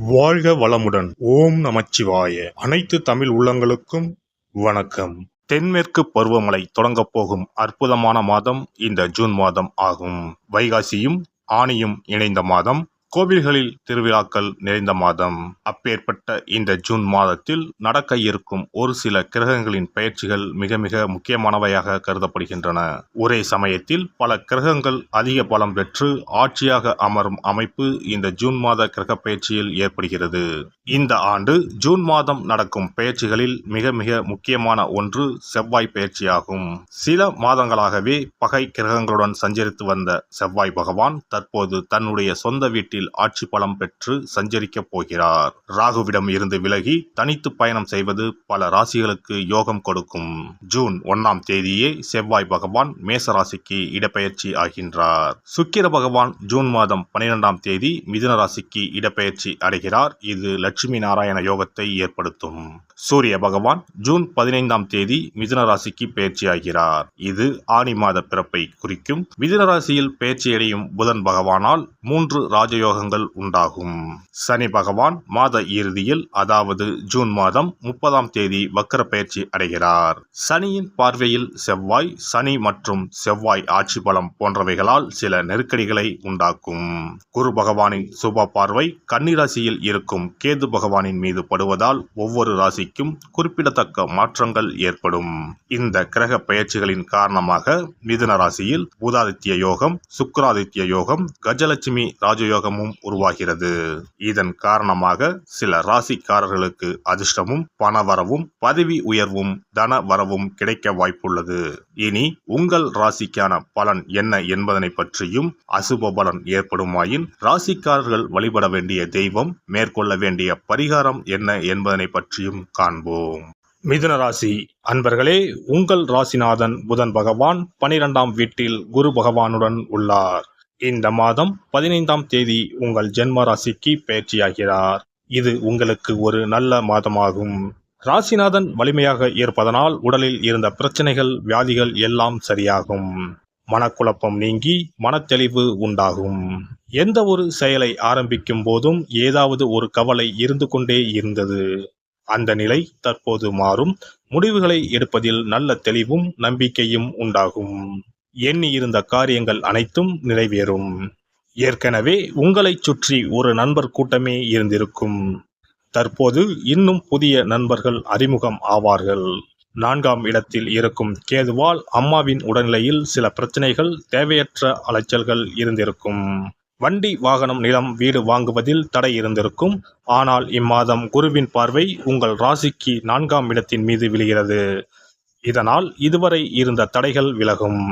வாழ்க வளமுடன். ஓம் நமச்சிவாய. அனைத்து தமிழ் உள்ளங்களுக்கும் வணக்கம். தென்மேற்கு பருவமழை தொடங்கப் போகும் அற்புதமான மாதம் இந்த ஜூன் மாதம் ஆகும். வைகாசியும் ஆணியும் இணைந்த மாதம் கோவில்களில் திருவிழாக்கள் நிறைந்த மாதம். அப்பேற்பட்ட இந்த ஜூன் மாதத்தில் நடக்க இருக்கும் ஒரு சில கிரகங்களின் பெயர்ச்சிகள் மிக மிக முக்கியமானவையாக கருதப்படுகின்றன. ஒரே சமயத்தில் பல கிரகங்கள் அதிக பலம் பெற்று ஆட்சியாக அமரும் அமைப்பு இந்த ஜூன் மாத கிரக பயிற்சியில் ஏற்படுகிறது. இந்த ஆண்டு ஜூன் மாதம் நடக்கும் பெயர்ச்சிகளில் மிக மிக முக்கியமான ஒன்று செவ்வாய் பயிற்சியாகும். சில மாதங்களாகவே பகை கிரகங்களுடன் சஞ்சரித்து வந்த செவ்வாய் பகவான் தற்போது தன்னுடைய சொந்த வீட்டில் ஆட்சி பலம் பெற்று சஞ்சரிக்கப் போகிறார். ராகுவிடம் இருந்து விலகி தனித்து பயணம் செய்வது பல ராசிகளுக்கு யோகம் கொடுக்கும். ஜூன் ஒன்னாம் தேதியே செவ்வாய் பகவான் மேச ராசிக்கு இடப்பெயர்ச்சி ஆகின்றார். சுக்கிர பகவான் ஜூன் மாதம் பனிரெண்டாம் தேதி மிதுன ராசிக்கு இடப்பெயர்ச்சி அடைகிறார். இது லட்சுமி நாராயண யோகத்தை ஏற்படுத்தும். சூரிய பகவான் ஜூன் பதினைந்தாம் தேதி மிதுன ராசிக்கு பயிற்சியாகிறார் இது ஆணி மாத பிறப்பை குறிக்கும். மிதுன ராசியில் பயிற்சியடையும் புதன் பகவானால் மூன்று யோகங்கள் உண்டாகும். சனி பகவான் மாத இறுதியில் அதாவது ஜூன் மாதம் முப்பதாம் தேதி வக்கர பயிற்சி அடைகிறார். சனியின் பார்வையில் செவ்வாய் சனி மற்றும் செவ்வாய் ஆட்சி பலம் போன்றவைகளால் சில நெருக்கடிகளை உண்டாக்கும். குரு பகவானின் சுப பார்வை கன்னிராசியில் இருக்கும் கேது பகவானின் மீது படுவதால் ஒவ்வொரு ராசிக்கும் குறிப்பிடத்தக்க மாற்றங்கள் ஏற்படும். இந்த கிரக பயிற்சிகளின் காரணமாக மிதுன ராசியில் பூதாதித்ய யோகம் சுக்கராதித்ய யோகம் கஜலட்சுமி ராஜயோகமும் உருவாகிறது. இதன் காரணமாக சில ராசிக்காரர்களுக்கு அதிர்ஷ்டமும் பணவரவும் பதவி உயர்வும் தன வரவும் கிடைக்க வாய்ப்புள்ளது. இனி உங்கள் ராசிக்கான பலன் என்ன என்பதனை பற்றியும் அசுப பலன் ஏற்படுமாயின் ராசிக்காரர்கள் வழிபட வேண்டிய தெய்வம் மேற்கொள்ள வேண்டிய பரிகாரம் என்ன என்பதனை பற்றியும் காண்போம். மிதுன ராசி அன்பர்களே உங்கள் ராசிநாதன் புதன் பகவான் பனிரெண்டாம் வீட்டில் குரு பகவானுடன் உள்ளார். இந்த மாதம் பதினைந்தாம் தேதி உங்கள் ஜென்ம ராசிக்கு பயிற்சியாகிறார். இது உங்களுக்கு ஒரு நல்ல மாதமாகும். ராசிநாதன் வலிமையாக இருப்பதனால் உடலில் இருந்த பிரச்சனைகள் வியாதிகள் எல்லாம் சரியாகும். மனக்குழப்பம் நீங்கி மனத்தெளிவு உண்டாகும். எந்த ஒரு செயலை ஆரம்பிக்கும் போதும் ஏதாவது ஒரு கவலை இருந்து கொண்டே இருந்தது. அந்த நிலை தற்போது மாறும். முடிவுகளை எடுப்பதில் நல்ல தெளிவும் நம்பிக்கையும் உண்டாகும். எண்ணி இருந்த காரியங்கள் அனைத்தும் நிறைவேறும். ஏற்கனவே உங்களைச் சுற்றி ஒரு நண்பர் கூட்டமே இருந்திருக்கும். தற்போது இன்னும் புதிய நண்பர்கள் அறிமுகம் ஆவார்கள். நான்காம் இடத்தில் இருக்கும் கேதுவால் அம்மாவின் உடல்நிலையில் சில பிரச்சனைகள் தேவையற்ற அலைச்சல்கள் இருந்திருக்கும். வண்டி வாகனம் நிலம் வீடு வாங்குவதில் தடை இருந்திருக்கும். ஆனால் இம்மாதம் குருவின் பார்வை உங்கள் ராசிக்கு நான்காம் இடத்தின் மீது விழுகிறது. இதனால் இதுவரை இருந்த தடைகள் விலகும்.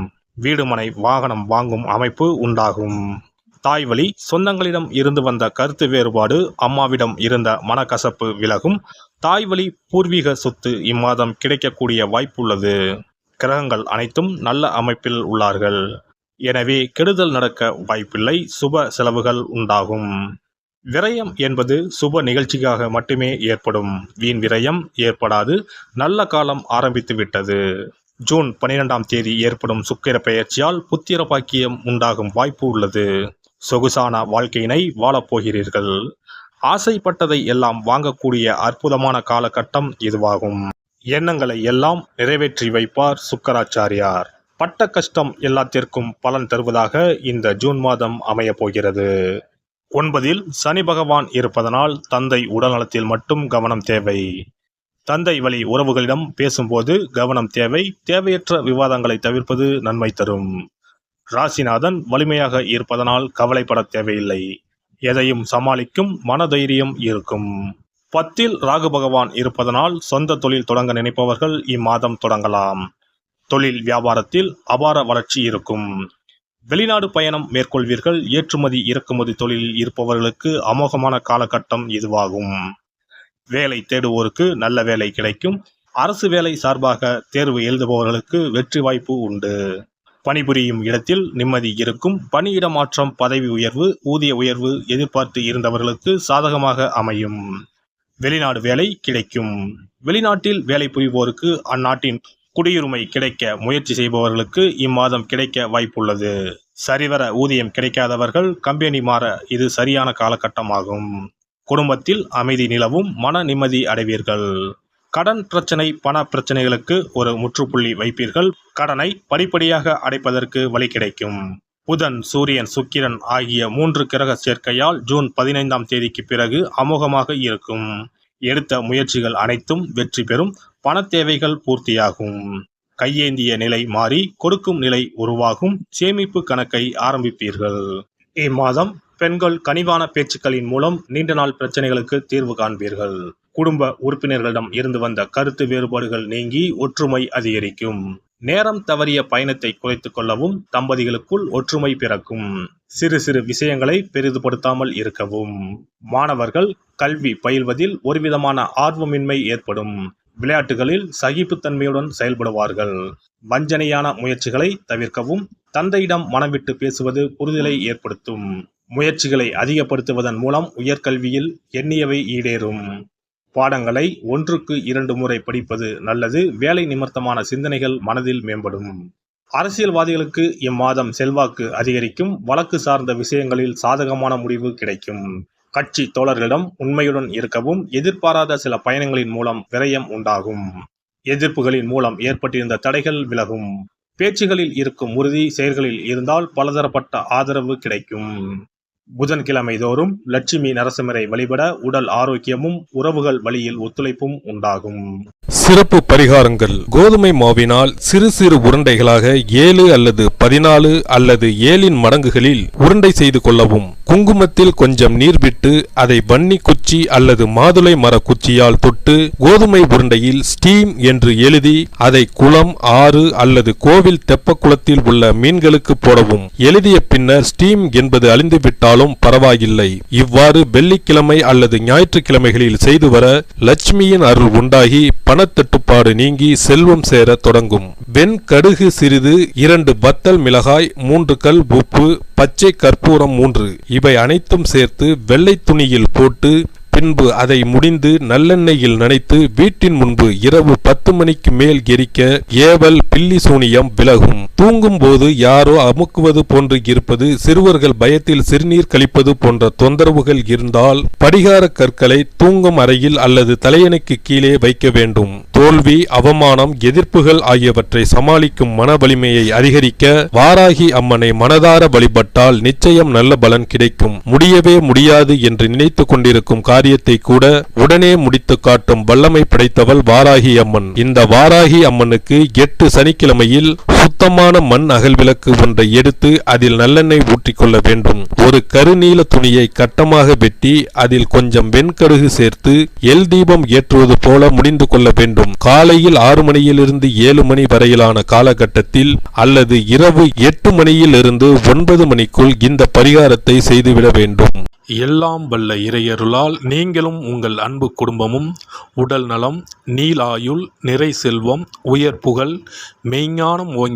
வீடுமனை வாகனம் வாங்கும் அமைப்பு உண்டாகும். தாய் வழி சொந்தங்களிடம் இருந்து வந்த கருத்து வேறுபாடு அம்மாவிடம் இருந்த மனக்கசப்பு விலகும். தாய் வழி பூர்வீக சொத்து இம்மாதம் கிடைக்கக்கூடிய வாய்ப்புள்ளது. கிரகங்கள் அனைத்தும் நல்ல அமைப்பில் உள்ளார்கள். எனவே கெடுதல் நடக்க வாய்ப்பில்லை சுப செலவுகள் உண்டாகும். விரயம் என்பது சுப நிகழ்ச்சிக்காக மட்டுமே ஏற்படும். வீண் விரயம் ஏற்படாது. நல்ல காலம் ஆரம்பித்து விட்டது ஜூன் பனிரெண்டாம் தேதி ஏற்படும் சுக்கிர பெயர்ச்சியால் புத்திர பாக்கியம் உண்டாகும் வாய்ப்பு உள்ளது. சொகுசான வாழ்க்கையினை வாழப்போகிறீர்கள் ஆசைப்பட்டதை எல்லாம் வாங்கக்கூடிய அற்புதமான காலகட்டம் இதுவாகும். எண்ணங்களை எல்லாம் நிறைவேற்றி வைப்பார் சுக்கராச்சாரியார். பட்ட கஷ்டம் எல்லாத்திற்கும் பலன் தருவதாக இந்த ஜூன் மாதம் அமையப் போகிறது. ஒன்பதில் சனி பகவான் இருப்பதனால் தந்தை உடல்நலத்தில் மட்டும் கவனம் தேவை. தந்தை வழி உறவுகளிடம் பேசும்போது கவனம் தேவை தேவையற்ற விவாதங்களை தவிர்ப்பது நன்மை தரும். ராசிநாதன் வலிமையாக இருப்பதனால் கவலைப்பட தேவையில்லை. எதையும் சமாளிக்கும் மனதைரியம் இருக்கும். பத்தில் ராகு பகவான் இருப்பதனால் சொந்த தொழில் தொடங்க நினைப்பவர்கள் இம்மாதம் தொடங்கலாம். தொழில் வியாபாரத்தில் அபார வளர்ச்சி இருக்கும். வெளிநாடு பயணம் மேற்கொள்வீர்கள். ஏற்றுமதி இறக்குமதி தொழிலில் இருப்பவர்களுக்கு அமோகமான காலகட்டம் இதுவாகும். வேலை தேடுவோருக்கு நல்ல வேலை கிடைக்கும். அரசு வேலை சார்பாக தேர்வு எழுதுபவர்களுக்கு வெற்றி வாய்ப்பு உண்டு. பணிபுரியும் இடத்தில் நிம்மதி இருக்கும். பணியிட மாற்றம் பதவி உயர்வு ஊதிய உயர்வு எதிர்பார்த்து இருந்தவர்களுக்கு சாதகமாக அமையும். வெளிநாடு வேலை கிடைக்கும். வெளிநாட்டில் வேலை புரிவோருக்கு அந்நாட்டின் குடியுரிமை கிடைக்க முயற்சி செய்பவர்களுக்கு இம்மாதம் கிடைக்க வாய்ப்புள்ளது. சரிவர ஊதியம் கிடைக்காதவர்கள் கம்பெனி மாற இது சரியான காலகட்டமாகும். குடும்பத்தில் அமைதி நிலவும் மன நிம்மதி அடைவீர்கள். கடன் பிரச்சனை பண பிரச்சனைகளுக்கு ஒரு முற்றுப்புள்ளி வைப்பீர்கள். கடனை படிப்படியாக அடைப்பதற்கு வழி கிடைக்கும். புதன் சூரியன் சுக்கிரன் ஆகிய மூன்று கிரக சேர்க்கையால் ஜூன் பதினைந்தாம் தேதிக்கு பிறகு அமோகமாக இருக்கும். எடுத்த முயற்சிகள் அனைத்தும் வெற்றி பெறும். பண தேவைகள் பூர்த்தியாகும். கையேந்திய நிலை மாறி கொடுக்கும் நிலை உருவாகும். சேமிப்பு கணக்கை ஆரம்பிப்பீர்கள். இம்மாதம் பெண்கள் கனிவான பேச்சுக்களின் மூலம் நீண்ட நாள் பிரச்சனைகளுக்கு தீர்வு காண்பீர்கள். குடும்ப உறுப்பினர்களிடம் இருந்து வந்த கருத்து வேறுபாடுகள் நீங்கி ஒற்றுமை அதிகரிக்கும். நேரம் தவறிய பயணத்தை குறைத்துக் கொள்ளவும் தம்பதிகளுக்குள் ஒற்றுமை பிறக்கும். சிறு சிறு விஷயங்களை பெரிதுபடுத்தாமல் இருக்கவும். மாணவர்கள் கல்வி பயில்வதில் ஒருவிதமான ஆர்வமின்மை ஏற்படும். விளையாட்டுகளில் சகிப்புத்தன்மையுடன் செயல்படுவார்கள். வஞ்சனையான முயற்சிகளை தவிர்க்கவும் தந்தையிடம் மனம் விட்டு பேசுவது புரிதலை ஏற்படுத்தும். முயற்சிகளை அதிகப்படுத்துவதன் மூலம் உயர்கல்வியில் எண்ணியவை ஈடேறும். பாடங்களை ஒன்றுக்கு இரண்டு முறை படிப்பது நல்லது. வேலை நிமித்தமான சிந்தனைகள் மனதில் மேம்படும். அரசியல்வாதிகளுக்கு இம்மாதம் செல்வாக்கு அதிகரிக்கும். வழக்கு சார்ந்த விஷயங்களில் சாதகமான முடிவு கிடைக்கும். கட்சி தோழர்களிடம் உண்மையுடன் இருக்கவும் எதிர்பாராத சில பயணங்களின் மூலம் விரயம் உண்டாகும். எதிர்ப்புகளின் மூலம் ஏற்பட்டிருந்த தடைகள் விலகும். பேச்சுகளில் இருக்கும் உறுதி செயல்களில் இருந்தால் பலதரப்பட்ட ஆதரவு கிடைக்கும். புதன்கிழமை தோறும் லட்சுமி நரசிம்மரை வழிபட உடல் ஆரோக்கியமும் உறவுகள் வழியில் ஒத்துழைப்பும் உண்டாகும். சிறப்பு பரிகாரங்கள். கோதுமை மாவினால் சிறு சிறு உருண்டைகளாக ஏழு அல்லது பதினாலு அல்லது ஏழின் மடங்குகளில் உருண்டை செய்து கொள்ளவும். குங்குமத்தில் கொஞ்சம் நீர் விட்டு அதை வன்னி குச்சி அல்லது மாதுளை மர குச்சியால் தொட்டு கோதுமை உருண்டையில் ஸ்டீம் என்று எழுதி அதை குளம் ஆறு அல்லது கோவில் தெப்ப குளத்தில் உள்ள மீன்களுக்கு போடவும். எழுதிய பின்னர் ஸ்டீம் என்பது அழிந்துவிட்டால் விட்டாலும் பரவாயில்லை. இவ்வாறு வெள்ளிக்கிழமை அல்லது ஞாயிற்றுக்கிழமைகளில் செய்து வர லட்சுமியின் அருள் உண்டாகி பணத்தட்டுப்பாடு நீங்கி செல்வம் சேர தொடங்கும். வெண் கடுகு சிறிது இரண்டு வத்தல் மிளகாய் மூன்று கல் உப்பு பச்சை கற்பூரம் மூன்று. இவை அனைத்தும் சேர்த்து வெள்ளை துணியில் போட்டு பின்பு அதை முடிந்து நல்லெண்ணெயில் நனைத்து வீட்டின் முன்பு இரவு பத்து மணிக்கு மேல் எரிக்க ஏவல் பில்லி சூனியம் விலகும். தூங்கும் போது யாரோ அமுக்குவது போன்று இருப்பது சிறுவர்கள் பயத்தில் சிறுநீர் கழிப்பது போன்ற தொந்தரவுகள் இருந்தால் படிகார கற்களை தூங்கும் அறையில் அல்லது தலையணைக்கு கீழே வைக்க வேண்டும். தோல்வி அவமானம் எதிர்ப்புகள் ஆகியவற்றை சமாளிக்கும் மன வலிமையை அதிகரிக்க வாராகி அம்மனை மனதார வழிபட்டால் நிச்சயம் நல்ல பலன் கிடைக்கும். முடியவே முடியாது என்று நினைத்து கொண்டிருக்கும் காரியத்தை கூட உடனே முடித்து காட்டும் வல்லமை படைத்தவள் வாராகி அம்மன். இந்த வாராகி அம்மனுக்கு எட்டு சனிக்கிழமையில் சுத்தமான மண் அகல் விளக்கு ஒன்றை எடுத்து அதில் நல்லெண்ணெய் ஊற்றிக்கொள்ள வேண்டும். ஒரு கருநீல துணியை கட்டமாக வெட்டி அதில் கொஞ்சம் வெண்கடுகு சேர்த்து எல் தீபம் ஏற்றுவது போல முடிந்து கொள்ள வேண்டும். காலையில் ஆறு மணியிலிருந்து ஏழு மணி வரையிலான காலகட்டத்தில் அல்லது இரவு எட்டு மணியிலிருந்து ஒன்பது மணிக்குள் இந்த பரிகாரத்தை செய்துவிட வேண்டும். எல்லாம் வல்ல இறையருளால் நீங்களும் உங்கள் அன்பு குடும்பமும் உடல் நலம் நீலாயுள் நிறை செல்வம் உயர் புகழ் மெய்ஞானம் ஓங்கி